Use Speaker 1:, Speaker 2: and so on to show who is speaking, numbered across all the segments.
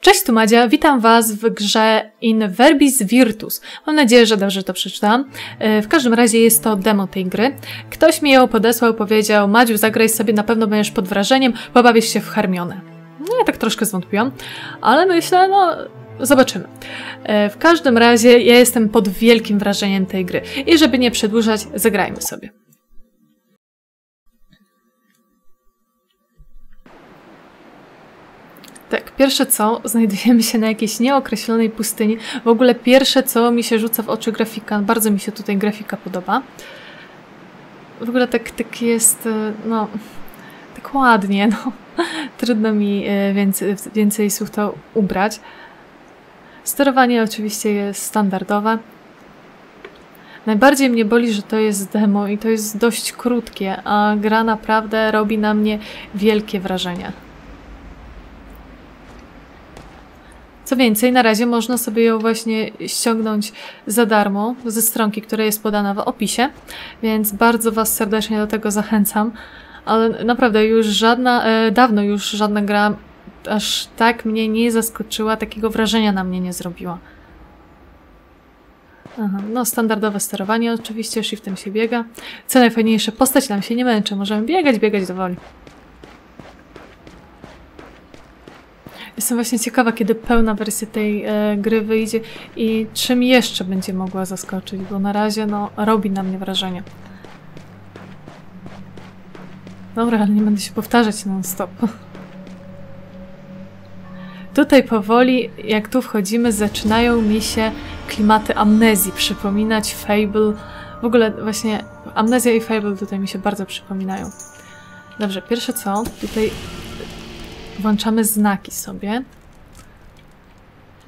Speaker 1: Cześć, tu Madzia, witam Was w grze In Verbis Virtus. Mam nadzieję, że dobrze to przeczytałam. E, W każdym razie jest to demo tej gry. Ktoś mi ją podesłał, powiedział Madziu, zagraj sobie, na pewno będziesz pod wrażeniem, pobawisz się w Hermionę. No ja tak troszkę zwątpiłam, ale myślę, no zobaczymy. E, W każdym razie ja jestem pod wielkim wrażeniem tej gry. I żeby nie przedłużać, zagrajmy sobie. Tak, pierwsze co, znajdujemy się na jakiejś nieokreślonej pustyni. W ogóle pierwsze co mi się rzuca w oczy grafika, bardzo mi się tutaj grafika podoba. W ogóle tak, tak jest, e, no, tak ładnie, no. Trudno mi e, więcej, więcej słów to ubrać. Sterowanie oczywiście jest standardowe. Najbardziej mnie boli, że to jest demo i to jest dość krótkie, a gra naprawdę robi na mnie wielkie wrażenie. Co więcej, na razie można sobie ją właśnie ściągnąć za darmo ze stronki, która jest podana w opisie, więc bardzo Was serdecznie do tego zachęcam. Ale naprawdę już żadna, e, dawno już żadna gra aż tak mnie nie zaskoczyła, takiego wrażenia na mnie nie zrobiła. Aha, no standardowe sterowanie oczywiście, shiftem się biega. Co najfajniejsze, postać nam się nie męczy, możemy biegać, biegać do woli. Jestem właśnie ciekawa, kiedy pełna wersja tej e, gry wyjdzie i czym jeszcze będzie mogła zaskoczyć, bo na razie no, robi na mnie wrażenie. Dobra, ale nie będę się powtarzać non-stop. Tutaj powoli, jak tu wchodzimy, zaczynają mi się klimaty amnezji przypominać, Fable. W ogóle właśnie amnezja i Fable tutaj mi się bardzo przypominają. Dobrze, pierwsze co, tutaj włączamy znaki sobie.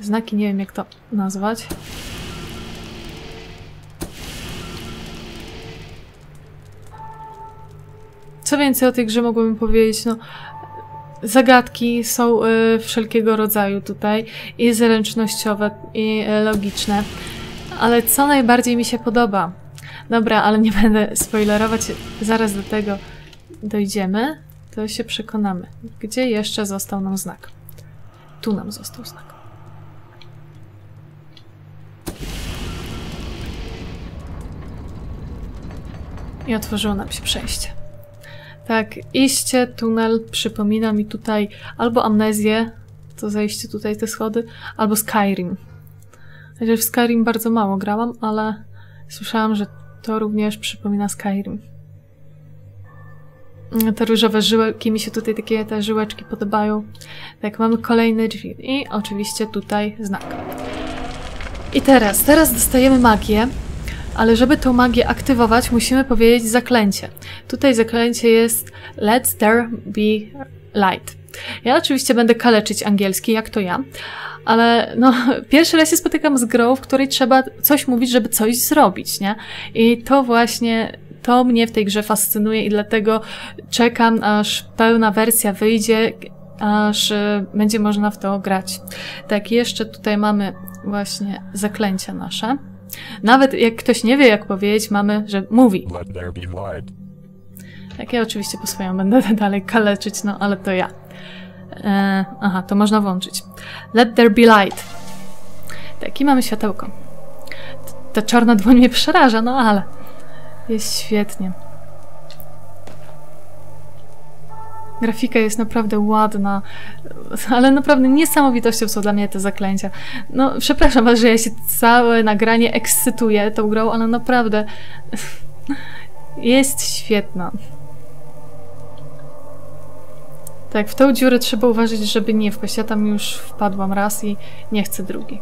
Speaker 1: Znaki, nie wiem jak to nazwać. Co więcej o tej grze mogłabym powiedzieć? No, zagadki są y, wszelkiego rodzaju tutaj i zręcznościowe, i y, logiczne. Ale co najbardziej mi się podoba? Dobra, ale nie będę spoilerować, zaraz do tego dojdziemy to się przekonamy. Gdzie jeszcze został nam znak? Tu nam został znak. I otworzyło nam się przejście. Tak, iście, tunel przypomina mi tutaj albo amnezję, to zejście tutaj te schody, albo Skyrim. Chociaż w Skyrim bardzo mało grałam, ale słyszałam, że to również przypomina Skyrim. Te różowe żyłki, mi się tutaj takie te żyłeczki podobają. Tak, mamy kolejne drzwi i oczywiście tutaj znak. I teraz, teraz dostajemy magię, ale żeby tą magię aktywować, musimy powiedzieć zaklęcie. Tutaj zaklęcie jest Let there be light. Ja oczywiście będę kaleczyć angielski, jak to ja, ale no, pierwszy raz się spotykam z grą, w której trzeba coś mówić, żeby coś zrobić, nie? I to właśnie to mnie w tej grze fascynuje i dlatego czekam, aż pełna wersja wyjdzie, aż y, będzie można w to grać. Tak, jeszcze tutaj mamy właśnie zaklęcia nasze. Nawet jak ktoś nie wie, jak powiedzieć, mamy, że mówi. Tak, ja oczywiście po swoją będę dalej kaleczyć, no ale to ja. E, aha, to można włączyć. Let there be light. Tak, i mamy światełko. Ta czarna dłoń mnie przeraża, no ale jest świetnie. Grafika jest naprawdę ładna, ale naprawdę niesamowitością są dla mnie te zaklęcia. No, przepraszam was, że ja się całe nagranie ekscytuję tą grą, ale naprawdę jest świetna. Tak, w tą dziurę trzeba uważać, żeby nie wpaść. Ja tam już wpadłam raz i nie chcę drugi.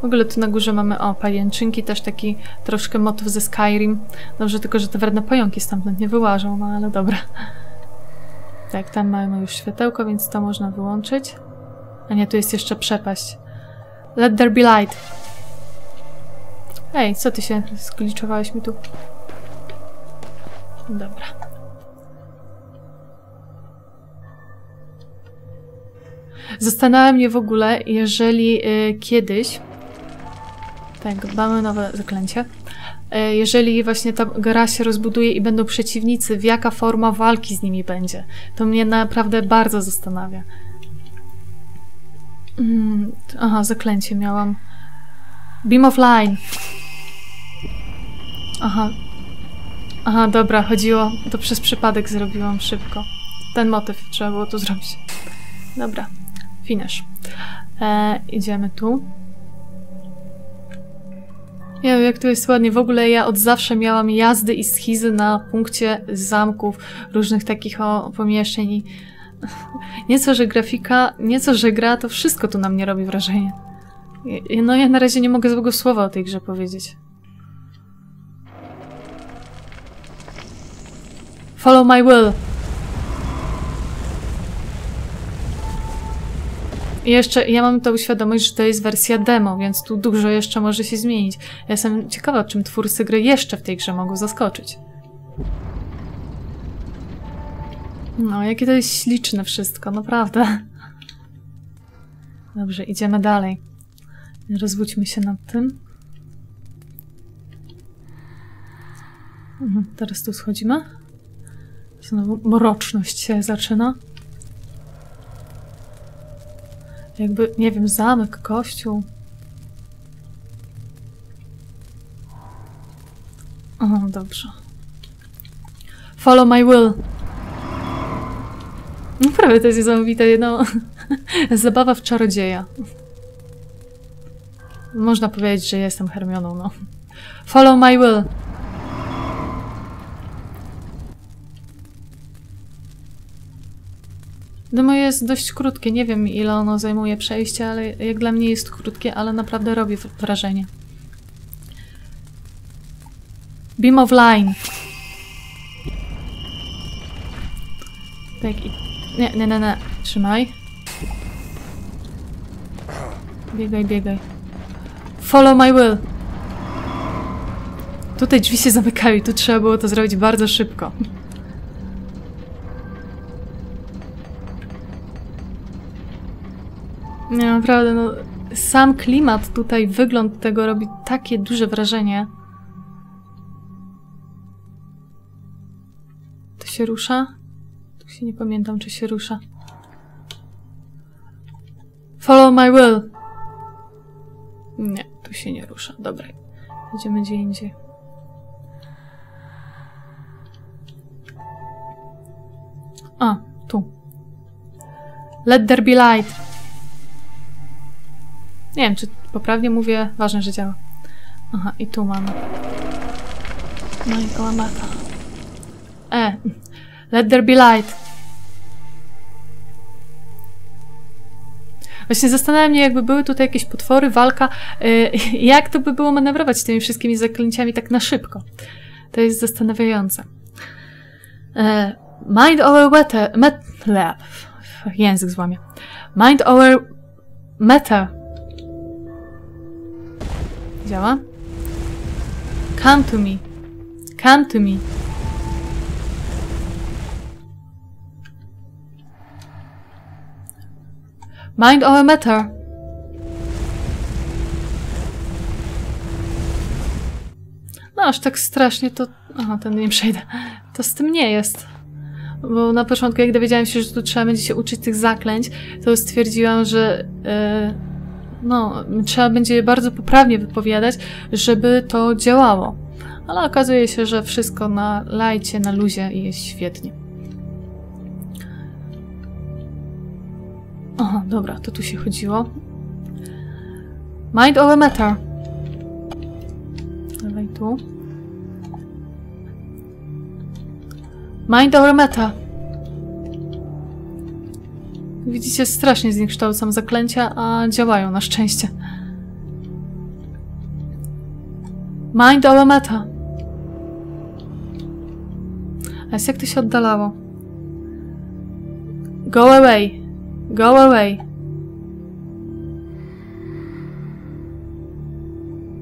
Speaker 1: W ogóle tu na górze mamy, o, pajęczynki, też taki troszkę motyw ze Skyrim. Dobrze tylko, że te wredne pająki stamtąd nie wyłażą, no ale dobra. Tak, tam mamy już światełko, więc to można wyłączyć. A nie, tu jest jeszcze przepaść. Let there be light. Ej, co ty się skliczowałeś mi tu? Dobra. Zastanawiam mnie w ogóle, jeżeli y, kiedyś tak, mamy nowe zaklęcie. E, Jeżeli właśnie ta gra się rozbuduje i będą przeciwnicy, w jaka forma walki z nimi będzie? To mnie naprawdę bardzo zastanawia. Mm, aha, zaklęcie miałam. Beam of Line. Aha. Aha, dobra, chodziło. To przez przypadek zrobiłam szybko. Ten motyw trzeba było tu zrobić. Dobra, finish. E, idziemy tu. Nie wiem, jak to jest ładnie. W ogóle ja od zawsze miałam jazdy i schizy na punkcie zamków, różnych takich o, pomieszczeń. Nieco, że grafika, nieco, że gra, to wszystko tu na mnie robi wrażenie. No ja na razie nie mogę złego słowa o tej grze powiedzieć. Follow my will. I jeszcze ja mam tą świadomość, że to jest wersja demo, więc tu dużo jeszcze może się zmienić. Ja jestem ciekawa, czym twórcy gry jeszcze w tej grze mogą zaskoczyć. No, jakie to jest śliczne wszystko, naprawdę. Dobrze, idziemy dalej. Rozwódźmy się nad tym. Mhm, teraz tu schodzimy. Znowu mroczność się zaczyna. Jakby, nie wiem, zamek, kościół. O, dobrze. Follow my will. Naprawdę to jest niesamowite, no. Zabawa w czarodzieja. Można powiedzieć, że jestem Hermioną, no. Follow my will. Demo jest dość krótkie, nie wiem ile ono zajmuje przejście, ale jak dla mnie jest krótkie, ale naprawdę robi wrażenie. Beam of Line. Tak i... Nie, nie, nie, nie. Trzymaj. Biegaj, biegaj. Follow my will. Tutaj drzwi się zamykają i tu trzeba było to zrobić bardzo szybko. Nie, naprawdę, no. Sam klimat tutaj, wygląd tego robi takie duże wrażenie. To się rusza? Tu się nie pamiętam, czy się rusza. Follow my will. Nie, tu się nie rusza. Dobra. Idziemy gdzie indziej. A, tu. Let there be light. Nie wiem, czy poprawnie mówię. Ważne, że działa. Aha, i tu mamy. No i kałamata. E. Let there be light. Właśnie zastanawiam mnie, jakby były tutaj jakieś potwory, walka, y, jak to by było manewrować tymi wszystkimi zaklęciami tak na szybko. To jest zastanawiające. E, mind over matter... Met, język złamie. Mind over matter. Działa? Come to me. Come to me. Mind over matter. No aż tak strasznie to... Aha, ten nie przejdę. To z tym nie jest. Bo na początku, jak dowiedziałam się, że tu trzeba będzie się uczyć tych zaklęć, to stwierdziłam, że e, no, trzeba będzie je bardzo poprawnie wypowiadać, żeby to działało. Ale okazuje się, że wszystko na lajcie, na luzie i jest świetnie. Aha, dobra, to tu się chodziło. Mind over matter. Dawaj tu. Mind over matter. Widzicie, strasznie zniekształcam zaklęcia, a działają na szczęście. Mind matter. A jest jak to się oddalało? Go away. Go away.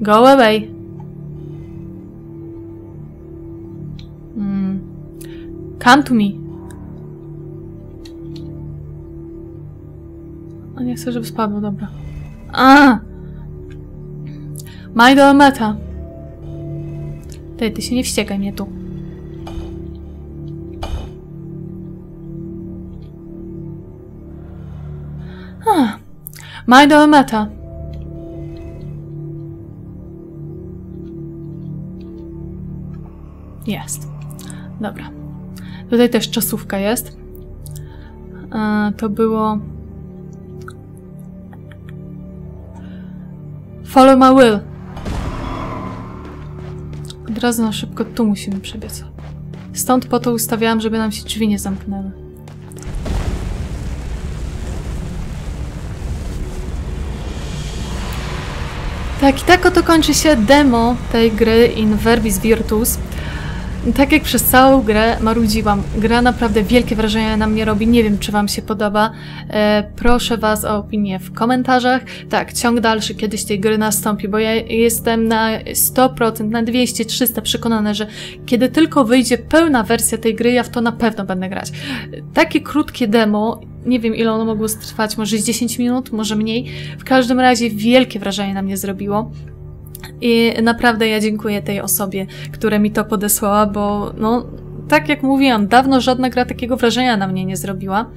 Speaker 1: Go away. Mm. Come to me. A nie chcę, żeby spadło, dobra. A! My do meta. Ty, ty się nie wściekaj mnie tu. Majdo meta. Jest. Dobra. Tutaj też czasówka jest. To było... Follow my will. Od razu na szybko tu musimy przebiec. Stąd po to ustawiałam, żeby nam się drzwi nie zamknęły. Tak, i tak oto kończy się demo tej gry In Verbis Virtus. Tak jak przez całą grę marudziłam, gra naprawdę wielkie wrażenie na mnie robi. Nie wiem, czy Wam się podoba. E, proszę Was o opinię w komentarzach. Tak, ciąg dalszy kiedyś tej gry nastąpi, bo ja jestem na 100%, na 200, 300 przekonana, że kiedy tylko wyjdzie pełna wersja tej gry, ja w to na pewno będę grać. Takie krótkie demo, nie wiem ile ono mogło trwać, może z 10 minut, może mniej. W każdym razie wielkie wrażenie na mnie zrobiło. I naprawdę ja dziękuję tej osobie, która mi to podesłała, bo no, tak jak mówiłam, dawno żadna gra takiego wrażenia na mnie nie zrobiła.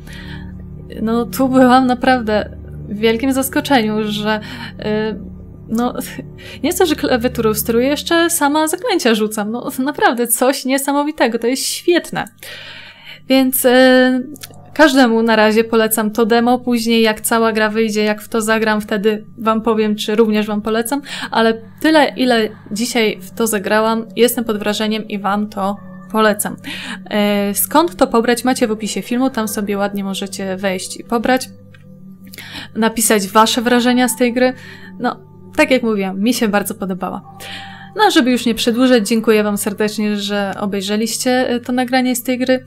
Speaker 1: No, tu byłam naprawdę w wielkim zaskoczeniu, że yy, no, nie to, że klawiaturą steruję, jeszcze sama zaklęcia rzucam. No, naprawdę coś niesamowitego, to jest świetne. Więc yy, Każdemu na razie polecam to demo, później jak cała gra wyjdzie, jak w to zagram, wtedy wam powiem, czy również wam polecam, ale tyle, ile dzisiaj w to zagrałam, jestem pod wrażeniem i wam to polecam. E, skąd to pobrać? Macie w opisie filmu, tam sobie ładnie możecie wejść i pobrać, napisać wasze wrażenia z tej gry. No, tak jak mówiłam, mi się bardzo podobała. No, żeby już nie przedłużać, dziękuję wam serdecznie, że obejrzeliście to nagranie z tej gry.